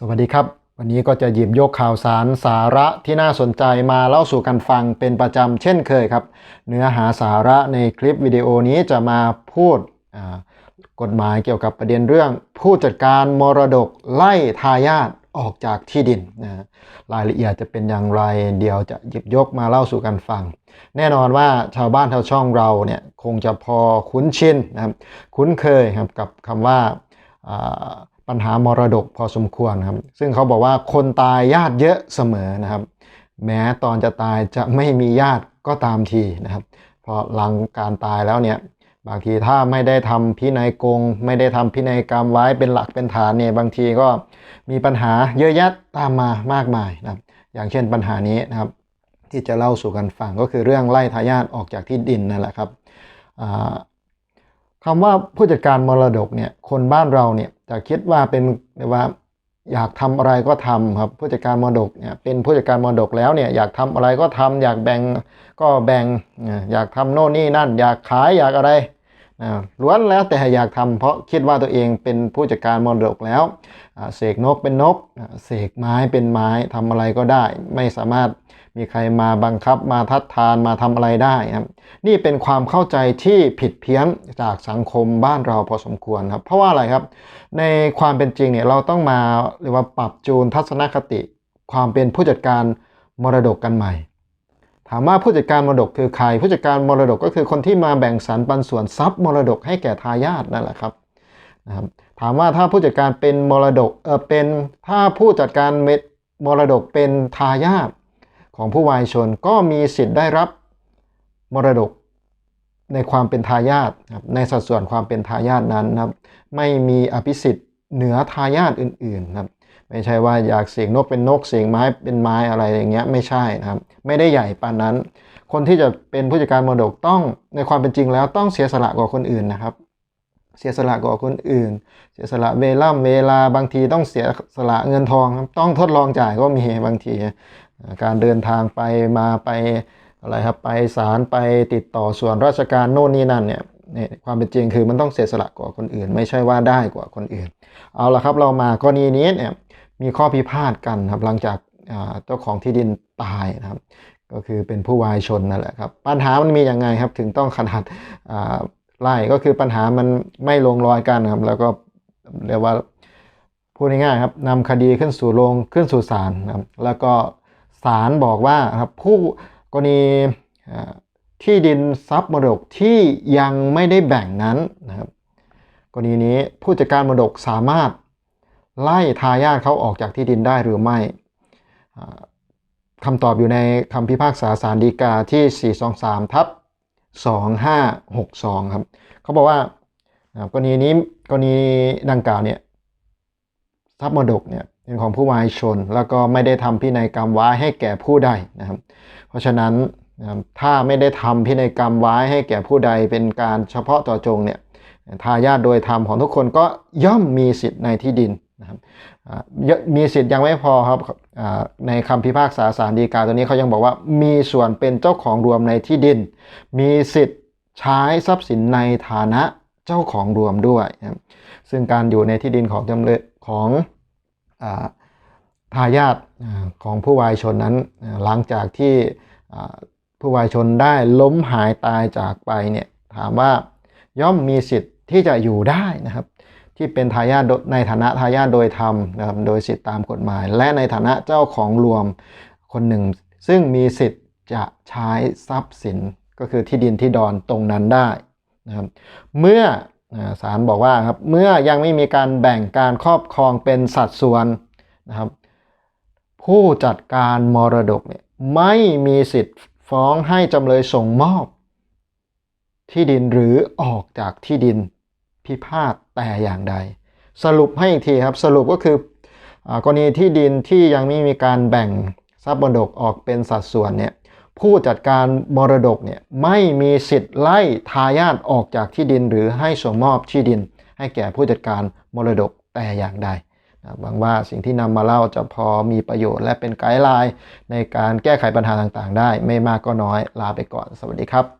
สวัสดีครับ วันนี้ก็จะหยิบยกข่าวสารสาระที่น่าสนใจมาเล่าสู่กันฟังเป็นประจำเช่นเคยครับ เนื้อหาสาระในคลิปวิดีโอนี้จะมาพูดกฎหมายเกี่ยวกับประเด็นเรื่อง ผู้จัดการมรดกไล่ทายาทออกจากที่ดินนะรายละเอียดจะเป็นอย่างไร เดี๋ยวจะหยิบยกมาเล่าสู่กันฟัง แน่นอนว่าชาวบ้านชาวช่องเราเนี่ยคงจะพอคุ้นชินนะครับคุ้นเคยครับกับคำว่า ปัญหามรดกพอสมควรครับ ซึ่งเขาบอกว่าคนตายญาติเยอะเสมอนะครับ แม้ตอนจะตายจะไม่มีญาติก็ตามทีนะครับ พอหลังการตายแล้วเนี่ยบางทีถ้าไม่ได้ทำพินัยกง ไม่ได้ทำพินัยกรรมไว้เป็นหลักเป็นฐานเนี่ยบางทีก็มีปัญหาเยอะแยะตามมามากมายนะครับอย่างเช่นปัญหานี้นะครับที่จะเล่าสู่กันฟังก็คือเรื่องไล่ทายาทออกจากที่ดินนั่นแหละครับ คำว่าผู้จัดการมรดกเนี่ยคนบ้านเราเนี่ยจะคิดว่าเป็นเรียกว่าอยากทำอะไรก็ทำครับผู้จัดการมรดกเนี่ยเป็นผู้จัดการมรดกแล้วเนี่ยอยากทำอะไรก็ทำอยากแบ่งก็แบ่งอยากทำโน่นนี่นั่น อยากขายอยากอะไร ล้วนแล้วแต่อยากทำเพราะคิดว่าตัวเองเป็นผู้จัดการมรดกแล้วเสกนกเป็นนกเสกไม้เป็นไม้ทำอะไรก็ได้ ไม่สามารถมีใครมาบังคับมาทัดทานมาทำอะไรได้ครับนี่เป็นความเข้าใจที่ผิดเพี้ยนจากสังคมบ้านเราพอสมควรครับ เพราะว่าอะไรครับ ในความเป็นจริงเนี่ยเราต้องมาเรียกว่าปรับจูนทัศนคติ ความเป็นผู้จัดการมรดกกันใหม่ ถามว่าผู้จัดการมรดกคือใคร ผู้จัดการมรดกก็คือคนที่มาแบ่งสรรปันส่วนทรัพย์มรดกให้แก่ทายาทนั่นแหละครับนะครับ ถามว่าถ้าผู้จัดการเป็นมรดกเออเป็นถ้าผู้จัดการเม็ดมรดกเป็นทายาทของผู้วายชนก็มีสิทธิ์ได้รับมรดกในความเป็นทายาทในสัดส่วนความเป็นทายาทนั้นนะครับ ไม่มีอภิสิทธิ์เหนือทายาทอื่นๆครับ ไม่ใช่ว่าอยากเสียงนกเป็นนกเสียงไม้เป็นไม้อะไรอย่างเงี้ยไม่ใช่นะครับไม่ได้ใหญ่ปานนั้น คนที่จะเป็นผู้จัดการมรดกต้องในความเป็นจริงแล้วต้องเสียสละกว่าคนอื่นนะครับ เสียสละกว่าคนอื่น เสียสละเวล่ำเวลาบางทีต้องเสียสละเงินทองครับต้องทดลองจ่ายก็มีบางที การเดินทางไปมาไปอะไรครับไปศาลไปติดต่อส่วนราชการโน่นนี่นั่นเนี่ย เนี่ยความเป็นจริงคือมันต้องเสียสละกว่าคนอื่น ไม่ใช่ว่าได้กว่าคนอื่น เอาละครับเรามากรณีนี้เนี่ยมีข้อพิพาทกันครับหลังจากเจ้าของที่ดินตายนะครับก็คือเป็นผู้วายชนนั่นแหละครับปัญหามันมีอย่างไงครับถึงต้องขนาดไล่ก็คือปัญหามันไม่ลงรอยกันครับแล้วก็เรียกว่าพูดง่ายๆครับนำคดีขึ้นสู่โรงขึ้นสู่ศาลนะครับแล้วก็ศาลบอกว่าครับผู้กรณีอ ที่ดินทรัพย์มรดกที่ยังไม่ได้แบ่งนั้นนะครับกรณีนี้ผู้จัดการมรดกสามารถไล่ทายาทเขาออกจากที่ดินได้หรือไม่คำตอบอยู่ในคำพิพากษาสารดีกาที่ 423 ทับ 2562 ครับ เขาบอกว่าอ่ากรณีนี้กรณีดังกล่าวเนี่ยทรัพย์มรดกเนี่ยเป็นของผู้วายชน แล้วก็ไม่ได้ทำพินัยกรรมไว้ให้แก่ผู้ใดนะครับ เพราะฉะนั้น นะครับถ้าไม่ได้ทำพินัยกรรมไว้ให้แก่ผู้ใดเป็นการเฉพาะต่อจงเนี่ยทายาทโดยธรรมของทุกคนก็ย่อมมีสิทธิ์ในที่ดินนะครับมีสิทธิ์ยังไม่พอครับในคำพิพากษาสารดีกาตัวนี้เขายังบอกว่ามีส่วนเป็นเจ้าของรวมในที่ดิน มีสิทธิ์ใช้ทรัพย์สินในฐานะเจ้าของรวมด้วยนะซึ่งการอยู่ในที่ดินของจำเลยของอทายาทของผู้วายชนนั้นหลังจากที่ ผู้วายชนได้ล้มหายตายจากไปเนี่ยถามว่าย่อมมีสิทธิ์ที่จะอยู่ได้นะครับ ที่เป็นทายาทโดในฐานะทายาทโดยธรรมนะครับโดยสิทธิตามกฎหมาย และในฐานะเจ้าของรวมคนหนึ่ง ซึ่งมีสิทธิ์จะใช้ทรัพย์สินก็คือที่ดินที่ดอนตรงนั้นได้นะครับเมื่ออ่าศาลบอกว่าครับเมื่อยังไม่มีการแบ่งการครอบครองเป็นสัดส่วนนะครับ ผู้จัดการมรดกเนี่ยไม่มีสิทธิ์ ฟ้องให้จำเลยส่งมอบ ที่ดินหรือออกจากที่ดินพิพาทแต่อย่างใด สรุปให้อีกทีครับ สรุปก็คืออกรณีที่ดินที่ยังไม่มีการแบ่งทรัพย์มรดกออกเป็นสัดส่วนเนี่ยผู้จัดการมรดกเนี่ยไม่มีสิทธิ์ไล่ทายาทออกจากที่ดินหรือให้ส่งมอบที่ดิน ให้แก่ผู้จัดการมรดกแต่อย่างใด หวังว่าสิ่งที่นำมาเล่าจะพอมีประโยชน์และเป็นไกด์ไลน์ในการแก้ไขปัญหาต่างๆ ได้ไม่มากก็น้อยลาไปก่อน สวัสดีครับ